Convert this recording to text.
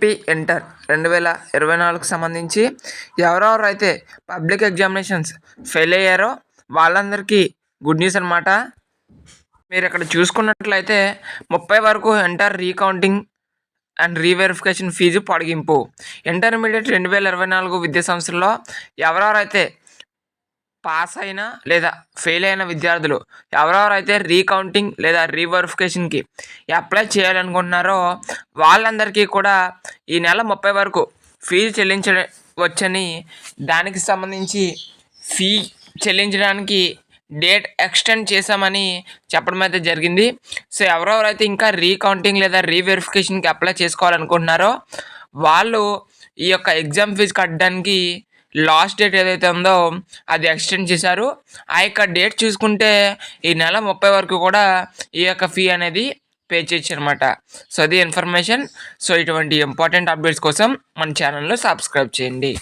AP inter రెండు వేల ఇరవై నాలుగుకు సంబంధించి ఎవరెవరు అయితే పబ్లిక్ ఎగ్జామినేషన్స్ ఫెయిల్ అయ్యారో వాళ్ళందరికీ గుడ్ న్యూస్ అనమాట మీరు ఇక్కడ చూసుకున్నట్లయితే ముప్పై వరకు inter recounting and reverification fee పొడిగింపు. ఇంటర్మీడియట్ రెండు వేల ఇరవై నాలుగు విద్యా సంవత్సరంలో ఎవరెవరైతే పాస్ అయిన లేదా ఫెయిల్ అయిన విద్యార్థులు ఎవరెవరైతే రీకౌంటింగ్ లేదా రీవెరిఫికేషన్కి అప్లై చేయాలనుకుంటున్నారో వాళ్ళందరికీ కూడా ఈ నెల ముప్పై వరకు ఫీజు చెల్లించవచ్చని దానికి సంబంధించి ఫీ చెల్లించడానికి డేట్ ఎక్స్టెండ్ చేశామని చెప్పడం అయితే జరిగింది. సో ఎవరెవరైతే ఇంకా రీకౌంటింగ్ లేదా రీవెరిఫికేషన్కి అప్లై చేసుకోవాలనుకుంటున్నారో వాళ్ళు ఈ యొక్క ఎగ్జామ్ ఫీజు కట్టడానికి లాస్ట్ డేట్ ఏదైతే ఉందో అది ఎక్స్టెండ్ చేశారు. ఆ యొక్క డేట్ చూసుకుంటే ఈ నెల ముప్పై వరకు కూడా ఈ యొక్క ఫీ అనేది పే చేయొచ్చు అనమాట సో అది ఇన్ఫర్మేషన్ సో ఇటువంటి ఇంపార్టెంట్ అప్డేట్స్ కోసం మన ఛానల్లో సబ్స్క్రైబ్ చేయండి.